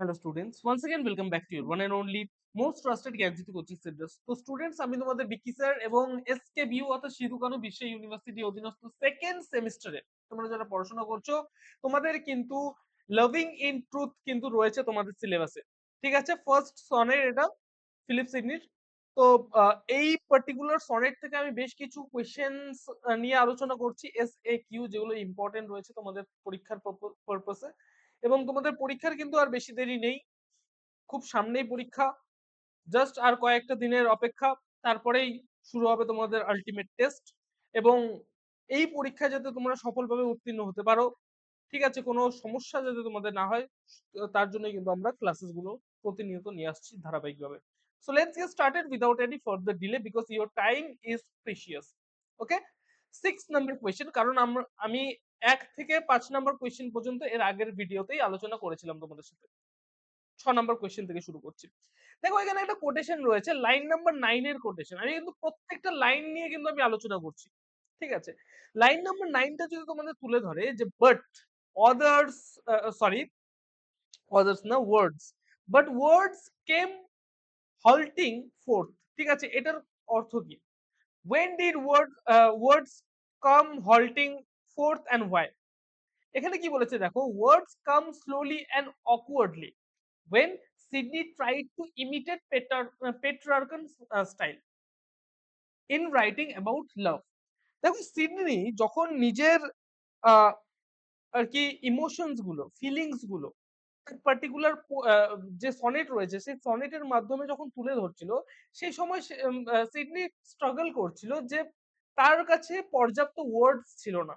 hello students once again welcome back to your one and only most trusted Gyanjyoti coaching centre তো students আমি তোমাদের বিকি sir এবং SK বিউ অর্থাৎ সিধু কানু বিশ্ব university অধীনস্থ সেকেন্ড সেমিস্টারে তোমরা যারা পড়াশোনা করছো তোমাদের কিন্তু লাভিং ইন ট্রুথ কিন্তু রয়েছে তোমাদের সিলেবাসে ঠিক আছে ফার্স্ট সনের এটা ফিলিপ সিডনির তো আহ, এই পার্টিকুলার সনেট থেকে আমি বেশ কিছু কোয়েশ্চেন্স নিয়ে আলোচনা করছি এস এ কিউ যেগুলো ইম্পর্টেন্ট রয়েছে তোমাদের পরীক্ষার পারপাসে এবং তোমাদের পরীক্ষার কিন্তু আর বেশি দেরি নেই। খুব সামনেই পরীক্ষা। জাস্ট আর কয়েকটা দিনের অপেক্ষা, তারপরেই শুরু হবে তোমাদের আলটিমেট টেস্ট এবং এই পরীক্ষায় যাতে তোমরা সফলভাবে উত্তীর্ণ হতে পারো, ঠিক আছে? কোনো সমস্যা যাতে তোমাদের না হয়, তার জন্য কিন্তু আমরা ক্লাসেসগুলো প্রতিনিয়ত নিয়ে আসছি ধারাবাহিকভাবে। So let's get started without any further delay because your time is precious okay six number question কারণ আমি এক থেকে পাঁচ নাম্বার কোয়েশ্চেন পর্যন্ত এর আগের ভিডিওতেই আলোচনা করেছিলাম তোমাদের সাথে। ছ নাম্বার কোয়েশ্চেন থেকে শুরু করছি। দেখো এখানে একটা কোটেশন রয়েছে লাইন নাম্বার নাইন এর কোটেশন আমি কিন্তু প্রত্যেকটা লাইন নিয়ে কিন্তু আমি আলোচনা করছি ঠিক আছে? লাইন নাম্বার নাইনটা যদি তোমাদের তুলে ধরে যে বাট uh, sorry others না words but words came halting forth ঠিক আছে? এটার অর্থ কি? When did word uh, words come halting forth and why এখানে কি বলেছে দেখো words come slowly and awkwardly when Sydney tried to imitate Petrar- uh, Petrarchan uh, style in writing about love দেখো সিডনি যখন নিজের আর কি ইমোশনসগুলো ফিলিংসগুলো পার্টিকুলার যে sonnet রয়েছে, সেই সনেটের মাধ্যমে যখন তুলে ধরছিল, সেই সময় সিডনি স্ট্রাগল করছিল যে তার কাছে পর্যাপ্ত ওয়ার্ডস ছিল না।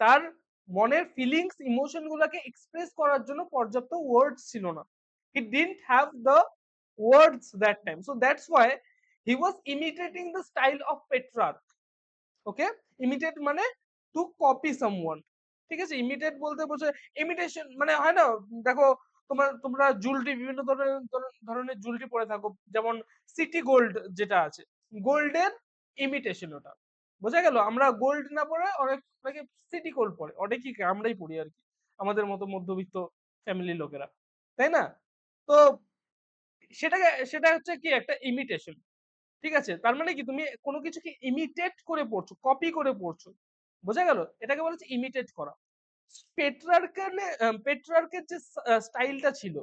তার মনের ফিলিংস ইমোশন গুলাকে এক্সপ্রেস করার জন্য পর্যাপ্ত ওয়ার্ডস ছিল না। He didn't have the words that time so that's why he was imitating the style of Petrarch okay imitate মানে টু কপি সামওয়ান ঠিক আছে? ইমিটেট বলতে বোঝে ইমিটেশন মানে হয় না? দেখো, তোমার, তোমরা জুলরি বিভিন্ন ধরনের ধরনের জুলরি পরে থাকো। যেমন সিটি গোল্ড যেটা আছে গোল্ডের ইমিটেশন ওটা। বোঝা গেল? আমরা গোল্ড না পরে অনেক, অনেকে সিটি গোল্ড পরে। অনেকেই আমরাই পড়ি আর কি। আমাদের মতো মধ্যবিত্ত ফ্যামিলির লোকেরা। তাই না? তো সেটাকে, সেটা হচ্ছে কি? একটা ইমিটেশন ঠিক আছে? তার মানে কি? তুমি কোনো কিছুকে ইমিটেট করে পড়ছো কপি করে পড়ছো। বোঝা গেল? এটাকে বলেছে ইমিটেট করা। পেট্রার্কের পেট্রার্কের যে স্টাইলটা ছিল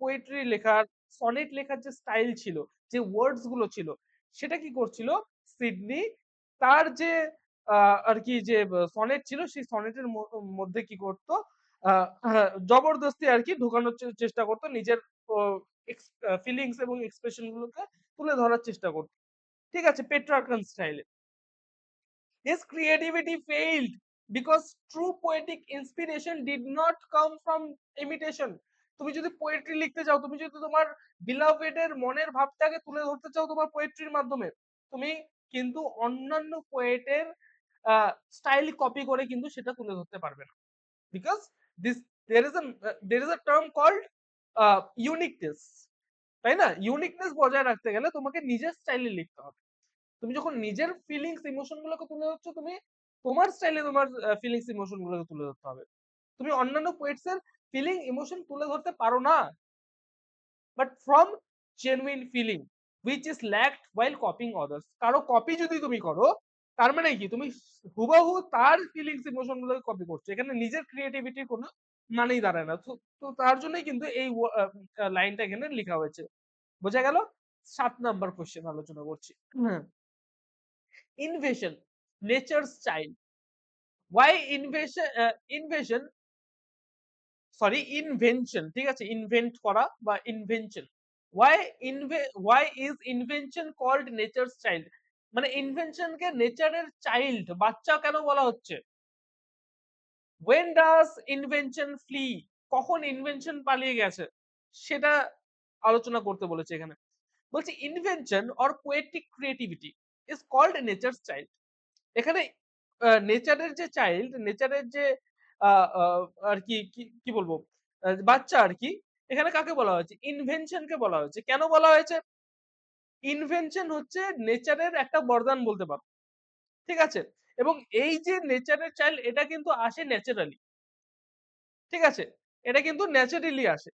পোয়েট্রি লেখার সনেট লেখার যে স্টাইল ছিল যে ওয়ার্ডসগুলো ছিল সেটা কি করছিল? সিডনি তার যে আর কি যে সনেট ছিল সেই সনেটের মধ্যে কি করতো? আহ, জবরদস্তি আর কি ঢোকানোর চেষ্টা করতো নিজের ফিলিংস এবং এক্সপ্রেশন গুলোকে তুলে ধরার চেষ্টা করতো। ঠিক আছে পেট্রার্কান স্টাইলে His creativity failed because true poetic inspiration did not come from imitation. তুমি যদি পোয়েট্রি লিখতে চাও তুমি যদি তোমার beloved এর মনের ভাবটাকে তুলে ধরতে চাও তোমার পোয়েট্রির মাধ্যমে তুমি কিন্তু অন্যান্য পোয়েটের স্টাইল কপি করে কিন্তু সেটা তুলে ধরতে পারবে না। Because this a there is a term called uh, uniqueness তাই না? ইউনিকনেস বজায় রাখতে গেলে তোমাকে নিজের স্টাইলে লিখতে হবে। তুমি যখন নিজের ফিলিংস ইমোশন গুলোকে তুলে ধরছো, তুমি তোমার স্টাইলে তোমার ফিলিংস ইমোশন গুলোকে তুলে ধরতে হবে। তুমি অন্যান্য পোয়েটস এর ফিলিং ইমোশন তুলে ধরতে পারো না। But from genuine feeling which is lacked while copying others কারও কপি যদি তুমি করো, তার মানে কি? তুমি হুবহু তার ফিলিংস ইমোশন গুলোকে কপি করছ। এখানে নিজের ক্রিয়েটিভিটির কোনো মানেই দাঁড়ায় না। তো তার জন্যই কিন্তু এই লাইনটা এখানে লেখা হয়েছে। বোঝা গেল? সাত নাম্বার কোশ্চেন আলোচনা করছি। হুম invasion nature's child why invasion uh, invasion sorry invention ঠিক আছে invent করা বা invention why inve why is invention called nature's child মানে invention কে নেচারের চাইল্ড বাচ্চা কেন বলা হচ্ছে when does invention flee কখন ইনভেনশন পালিয়ে গেছে সেটা আলোচনা করতে বলেছে এখানে বলছে invention or poetic creativity is called nature's child এখানে নেচারের যে চাইল্ড নেচারের যে আর কি, কি- বলব? বাচ্চা আর কি, এখানে কাকে বলা হয়েছে? ইনভেনশনকে বলা হয়েছে। কেন বলা হয়েছে? ইনভেনশন হচ্ছে নেচারের একটা বরদান বলতে পারো। ঠিক আছে? এবং এই যে নেচারের চাইল্ড এটা কিন্তু আসে ন্যাচারালি ঠিক আছে? এটা কিন্তু ন্যাচারালি আসে।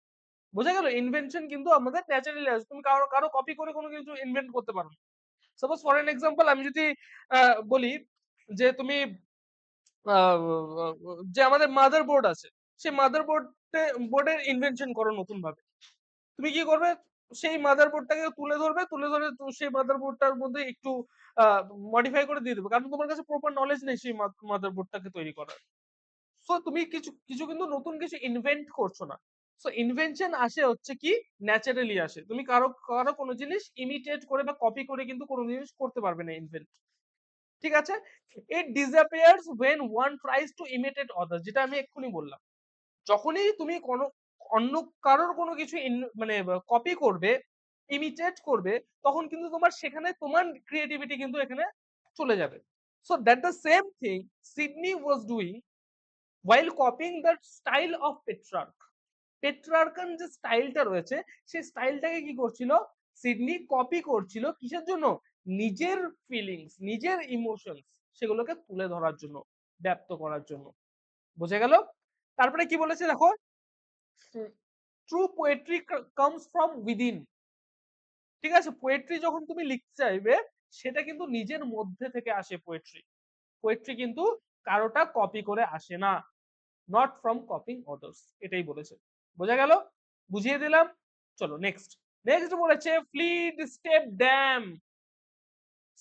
বোঝা গেল? ইনভেনশন কিন্তু আমাদের ন্যাচারালি আসে। তুমি কারও কারও কপি করে কোনো কিছু ইনভেন্ট করতে পারো সাপোজ ফর এন এক্সাম্পল আমি যদি বলি যে তুমি যে আমাদের মাদার বোর্ড আছে, সেই মাদার বোর্ডে বোর্ডের ইনভেনশন করো নতুন ভাবে তুমি কি করবে? সেই মাদার বোর্ডটাকে তুলে ধরবে, তুলে ধরে সেই মাদার বোর্ডটার মধ্যে একটু মডিফাই করে দিয়ে দেবে। কারণ তোমার কাছে প্রপার নলেজ নেই সেই মাদার বোর্ডটাকে তৈরি করার। সো তুমি কিছু কিছু কিন্তু নতুন কিছু ইনভেন্ট করছ না। সো ইনভেনশন আসে হচ্ছে কি? ন্যাচারালি আসে। তুমি কারও কারও কোনো জিনিস ইমিটেট করে বা কপি করে কিন্তু কোনো জিনিস করতে পারবে না ইনভেন্ট ঠিক আছে? It disappears when one tries to imitate others যেটা আমি এক্ষুনি বললাম। যখনই তুমি কোনো, অন্য কারোর কোনো কিছু মানে কপি করবে ইমিটেট করবে, তখন কিন্তু তোমার সেখানে তোমার ক্রিয়েটিভিটি কিন্তু এখানে চলে যাবে। So that the same thing Sidney was doing while copying the style of Petrarch Petrarchan যে স্টাইলটা রয়েছে সেই স্টাইলটাকে কি করছিল? সিডনি কপি করছিল। কিসের জন্য? নিজের ফিলিংস নিজের ইমোশনস সেগুলোকে তুলে ধরার জন্য ব্যক্ত করার জন্য। বুঝে গেল? তারপরে কি বলেছে দেখো? True poetry comes from within ঠিক আছে? পোয়েট্রি যখন তুমি লিখতে চাইবে সেটা কিন্তু নিজের মধ্যে থেকে আসে পোয়েট্রি পোয়েট্রি কিন্তু কারোটা কপি করে আসে না। নট ফ্রম কপিং অদার্স এটাই বলেছে। বোঝা গেল? বুঝিয়ে দিলাম। চলো নেক্সট নেক্সট বলেছে fled step dame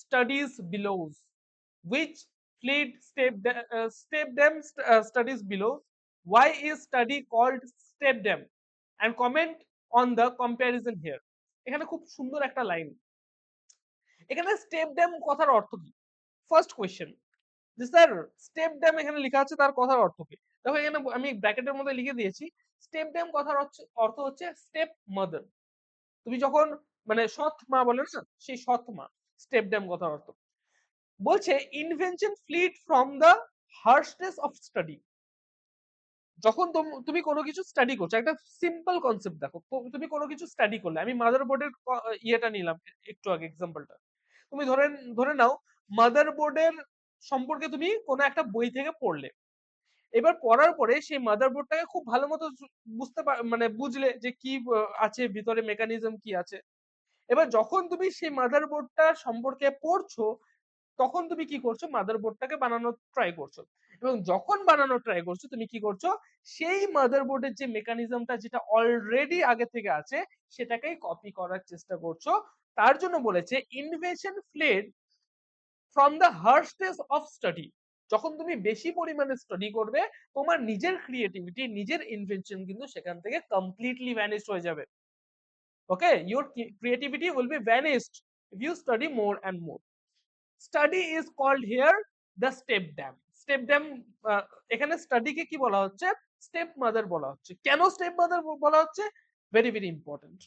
study's blows which fled step step dame study's blows why is study called step dame and comment on the comparison here এখানে খুব সুন্দর একটা লাইন এখানে স্টেপ ড্যাম কথার অর্থ কি? ফার্স্ট কোয়েশ্চেন যে, স্যার স্টেপ ড্যাম এখানে লেখা আছে, তার কথার অর্থ কি? দেখো, এখানে আমি ব্র্যাকেটের মধ্যে লিখে দিয়েছি স্টেপ ড্যাম কথার অর্থ হচ্ছে স্টেপ মাদার তুমি যখন মানে সৎ মা বলে না, সেই সৎ মা স্টেপ ড্যাম কথার অর্থ। বলছে invention fleet from the harshness of study যখন তোম- কোনো কিছু স্টাডি করছ, একটা সিম্পল কনসেপ্ট দেখো তুমি কোনো কিছু স্টাডি করলে, আমি মাদার বোর্ডের ইয়েটা নিলাম, একটু আগে এক্সাম্পলটা তুমি ধরে ধরে নাও মাদার বোর্ডের সম্পর্কে তুমি কোনো একটা বই থেকে পড়লে। এবার পড়ার পরে সেই মাদার বোর্ডটাকে খুব ভালো মতো বুঝতে মানে বুঝলে যে কি আছে, ভিতরে মেকানিজম কি আছে। এবার যখন তুমি সেই মাদার বোর্ডটা সম্পর্কে পড়ছো, তখন তুমি কি করছ? মাদার বোর্ডটাকে বানানোর ট্রাই করছ। এবং যখন বানানোর ট্রাই করছ, তুমি কি করছ? সেই মাদার বোর্ডের যে মেকানিজমটা যেটা অলরেডি আগে থেকে আছে, সেটাকেই কপি করার চেষ্টা করছ। তার জন্য বলেছে invention fled from the harshness of study যখন তুমি বেশি পরিমাণে স্টাডি করবে, তোমার নিজের ক্রিয়েটিভিটি নিজের ইনভেনশন কিন্তু সেখান থেকে কমপ্লিটলি ভ্যানিশ হয়ে যাবে। Okay your creativity will be vanished if you study more and more study is called here the step dame step dame এখানে স্টাডিকে কি বলা হচ্ছে? স্টেপ মাদার বলা হচ্ছে। কেন স্টেপ মাদার বলা হচ্ছে? Very very important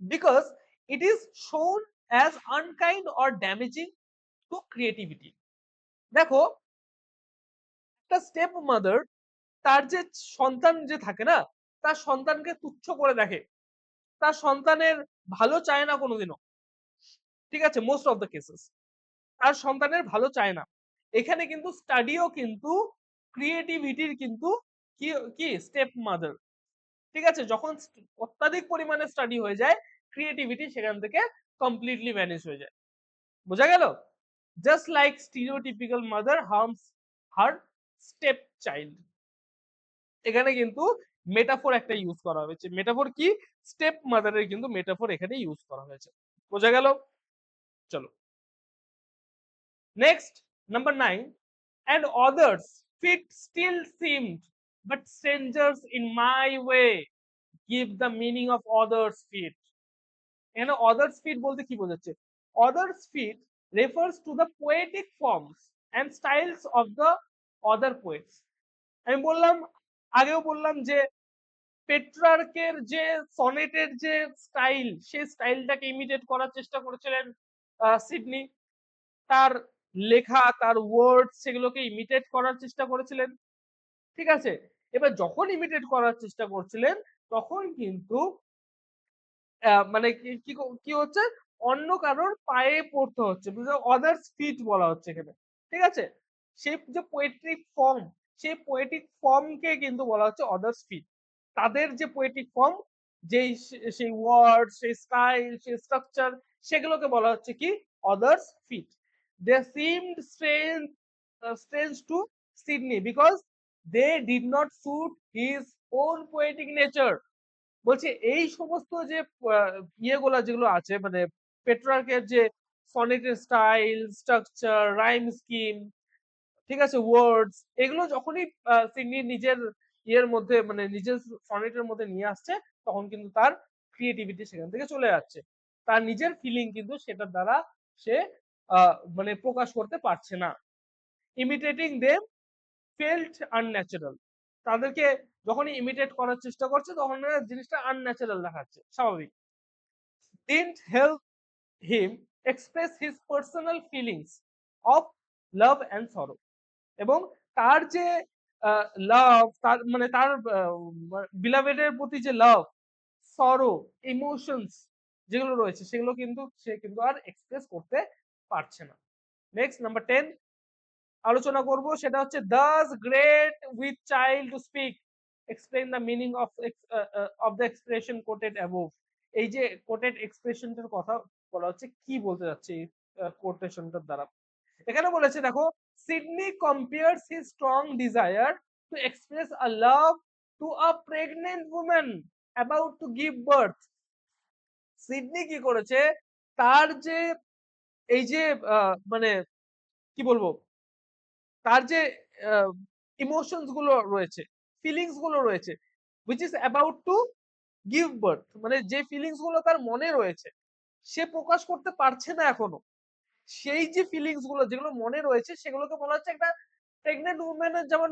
because it is shown as unkind or damaging to creativity দেখো, একটা স্টেপ মাদার তার যে সন্তান যে থাকে না, তার সন্তানকে তুচ্ছ করে দেখে। তার সন্তানের ভালো চায় না কোনোদিনও। ঠিক আছে মোস্ট অফ দ্য কেসেস তার সন্তানের ভালো চায় না। এখানে কিন্তু স্টাডিও কিন্তু ক্রিয়েটিভিটির কিন্তু কি কি স্টেপ মাদার ঠিক আছে, যখন অত্যাধিক পরিমাণে স্টাডি হয়ে যায় ক্রিয়েটিভিটি সেখান থেকে কমপ্লিটলি ভ্যানিশ হয়ে যায়। বোঝা গেল? Just like stereotypical mother harms her step child এখানে কিন্তু মেটাফোর একটা ইউজ করা হয়েছে। মেটাফোর কি? স্টেপ মাদারের কিন্তু মেটাফোর এখানে ইউজ করা হয়েছে। বোঝা গেল? চলো। Next number nine and others fit still seemed, but strangers in my way, give the meaning of others feet এখানে others feet বলতে কি বোঝাচ্ছে? others feet refers to the poetic forms and styles of the other poets. আমি বললাম, আগেও বললাম যে পেট্রার্কের যে সনেটের যে স্টাইল সেই স্টাইলটাকে ইমিটেট করার চেষ্টা করেছিলেন সিডনি। তার লেখা, তার ওয়ার্ড সেগুলোকে ইমিটেট করার চেষ্টা করেছিলেন। ঠিক আছে? এবার যখন ইমিটেট করার চেষ্টা করছিলেন, তখন কিন্তু মানে কি কি হচ্ছে? অন্য কারোর পায়ে পড়তে হচ্ছে। অদার্স ফিট বলা হচ্ছে এখানে। ঠিক আছে? সেই যে পোয়েট্রিক ফর্ম সেই পোয়েটিক ফর্মকে কিন্তু বলা হচ্ছে অদার্স ফিট তাদের যে পোয়েটিক ফর্ম যেই সেই ওয়ার্ড সেই স্টাইল সেই স্ট্রাকচার সেগুলোকে বলা হচ্ছে কি? Others feet they seemed strange strange to Sidney because they did not suit his own poetic nature বলছে এই সমস্ত যে ইয়েগুলা যেগুলো আছে মানে পেট্রার্কের যে সনেটের স্টাইল স্ট্রাকচার রাইম স্কিম ঠিক আছে ওয়ার্ডস এগুলো যখনই সিডনি নিজের ইয়ের মধ্যে মানে নিজের সনেটের মধ্যে নিয়ে আসছে, তখন কিন্তু তার ক্রিয়েটিভিটি সেখান থেকে চলে যাচ্ছে। তার নিজের ফিলিং কিন্তু সেটার দ্বারা সে মানে প্রকাশ করতে পারছে না। ইমিটেটিং দেম ফেল্ট আনন্যাচারাল তাদেরকে যখনই ইমিটেট করার চেষ্টা করছে, তখন জিনিসটা আনন্যাচারাল দেখাচ্ছে, স্বাভাবিক। Didn't help him express his personal feelings of love and sorrow. এবং তার যে লাভ তার মানে তার বিলাভেডের প্রতি যে লাভ সরো ইমোশনস যেগুলো রয়েছে, সেগুলো কিন্তু সে কিন্তু আর এক্সপ্রেস করতে পারছে না। নেক্সট নাম্বার টেন আলোচনা করব, সেটা হচ্ছে thus great with child to speak explain the meaning of of the expression quoted above এই যে কোটেড এক্সপ্রেশনটার কথা বলা হচ্ছে, কি বলতে যাচ্ছে এই কোটেশনটার দ্বারা? এখানে বলেছে, দেখো Sidney compares his strong desire to express a love to a pregnant women about to give birth Sidney কি করেছে? তার যে, এই যে মানে কি বলব? তার যে ইমোশনসগুলো রয়েছে ফিলিংসগুলো রয়েছে which is about to give birth মানে যে ফিলিংসগুলো তার মনে রয়েছে, সে প্রকাশ করতে পারছে না এখনও। সেই যে ফিলিংসগুলো, যেগুলো মনে রয়েছে, সেগুলোকে বলা হচ্ছে একটা প্রেগনেন্ট উমেনের যেমন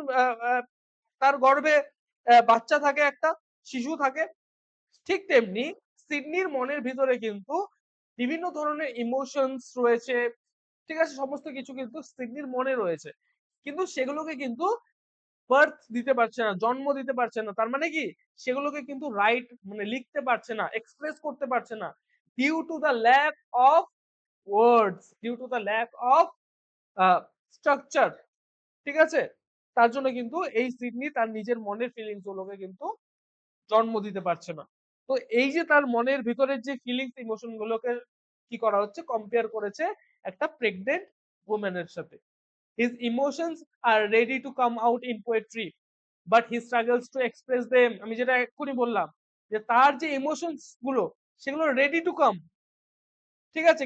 তার গর্ভে বাচ্চা থাকে একটা, শিশু থাকে, ঠিক তেমনি সিডনির মনের ভিতরে কিন্তু বিভিন্ন ধরনের ইমোশনস রয়েছে, ঠিক আছে, সমস্ত কিছু কিন্তু সিডনির মনে রয়েছে। কিন্তু সেগুলোকে কিন্তু বার্থ দিতে পারছে না, জন্ম দিতে পারছে না। তার মানে কি? সেগুলোকে কিন্তু রাইট মানে লিখতে পারছে না এক্সপ্রেস করতে পারছে না। Due to the lack of words due to the lack of structure ঠিক আছে? তার জন্য কিন্তু এই সিডনি তার নিজের মনের ফিলিংস গুলোকে কিন্তু জন্ম দিতে পারছে না। তো এই যে তার মনের ভিতরের যে ফিলিংস ইমোশন গুলোকে কি করা হচ্ছে? কম্পেয়ার করেছে একটা প্রেগনেন্ট ওমেনের সাথে। His emotions are ready to come out in poetry but he struggles to express them আমি যেটা এক্ষুনি বললাম, যে তার যে ইমোশনসগুলো, সেগুলো রেডি টু কাম ঠিক আছে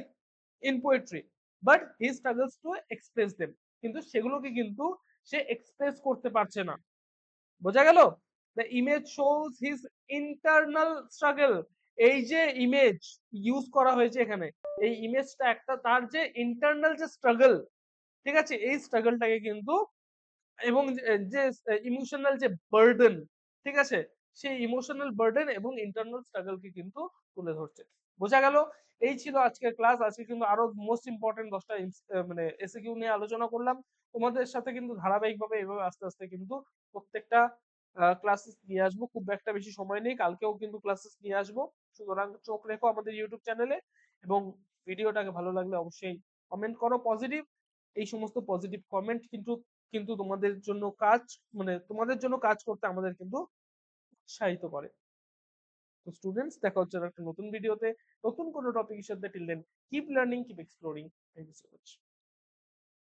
in poetry but he struggles to express them কিন্তু সেগুলোকে কিন্তু সে এক্সপ্রেস করতে পারছে না। বোঝা গেল? The image shows his internal struggle এই যে ইমেজ ইউজ করা হয়েছে এখানে, এই ইমেজটা একটা তার যে ইন্টারনাল যে স্ট্রাগল ঠিক আছে? এই স্ট্রাগলটাকে কিন্তু এবং যে- ইমোশনাল যে বার্ডেন ঠিক আছে? সেই ইমোশনাল বার্ডেন এবং ইন্টারনাল স্ট্রাগলকে কিন্তু তুলে ধরছে। বোঝা গেল? এই ছিল আজকের ক্লাস আজকে কিন্তু আরও মোস্ট ইম্পর্টেন্ট দশটা মানে এসিকিউ নিয়ে আলোচনা করলাম। তোমাদের সাথে কিন্তু ধারাবাহিকভাবে এভাবে আস্তে আস্তে কিন্তু প্রত্যেকটা ক্লাসেস নিয়ে আসব। খুব একটা বেশি সময় নেই। কালকেও কিন্তু ক্লাসেস নিয়ে আসব। সুতরাং চোখ রেখো আমাদের ইউটিউব চ্যানেলে এবং ভিডিওটাকে ভালো লাগলে অবশ্যই কমেন্ট করো। পজিটিভ এই সমস্ত পজিটিভ কমেন্ট কিন্তু কিন্তু তোমাদের জন্য কাজ মানে তোমাদের জন্য কাজ করতে আমাদের কিন্তু উৎসাহিত করে। তো স্টুডেন্টস দেখা হচ্ছে একটা নতুন ভিডিওতে নতুন কোনো টপিকের সাথে till then keep learning keep exploring thank you so much